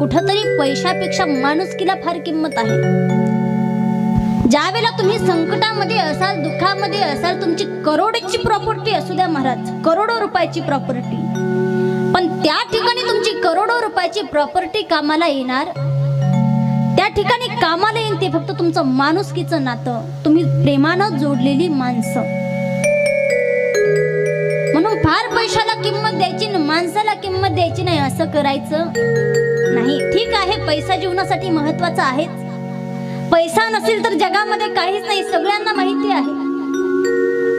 कुठंतरी पैशापेक्षा माणुसकीला फार किंमत आहे. ज्यावेळेला तुम्ही संकटामध्ये असाल दुःखामध्ये असाल तुमची करोडची प्रॉपर्टी असू द्या महाराज करोडो रुपयाची प्रॉपर्टी पण त्या ठिकाणी तुमची करोडो रुपयाची प्रॉपर्टी कामाला येणार? त्या ठिकाणी कामाला येईल ते फक्त तुमचं माणुसकीचं नातं. तुम्ही प्रेमानं जोडलेली माणसं. माणसाला किंमत द्यायची नाही असं करायचं? नाही. ठीक आहे पैसा जीवनासाठी महत्त्वाचा आहेच. पैसा नसेल तर जगामध्ये काहीच नाही सगळ्यांना माहिती आहे.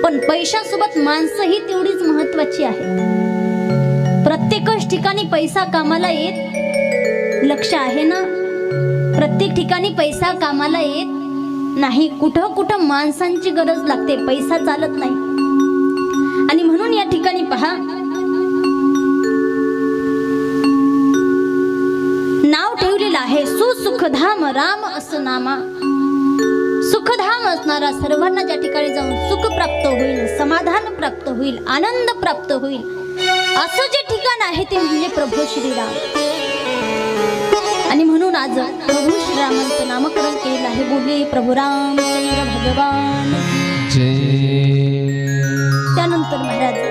पण पैशासोबत माणसं ही तेवढीच महत्वाची आहे प्रत्येकच ठिकाणी पैसा कामाला येत लक्ष आहे ना? प्रत्येक ठिकाणी पैसा कामाला येत नाही. कुठं कुठं माणसांची गरज लागते पैसा चालत नाही. आहे सुसुखधाम राम असं नामा सुखधाम असणारा सर्वांना ज्या ठिकाणी जाऊन सुख प्राप्त होईल समाधान प्राप्त होईल आनंद प्राप्त होईल असं जे ठिकाण आहे ते म्हणजे प्रभू श्रीराम. आणि म्हणून आज प्रभू श्रीरामांचं नामकरण केलेलं आहे. बोलले प्रभू रामचंद्र भगवान. त्यानंतर महाराज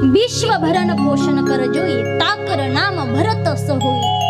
विश्व भरण पोषण कर जोई ताकर नाम भरत अस होई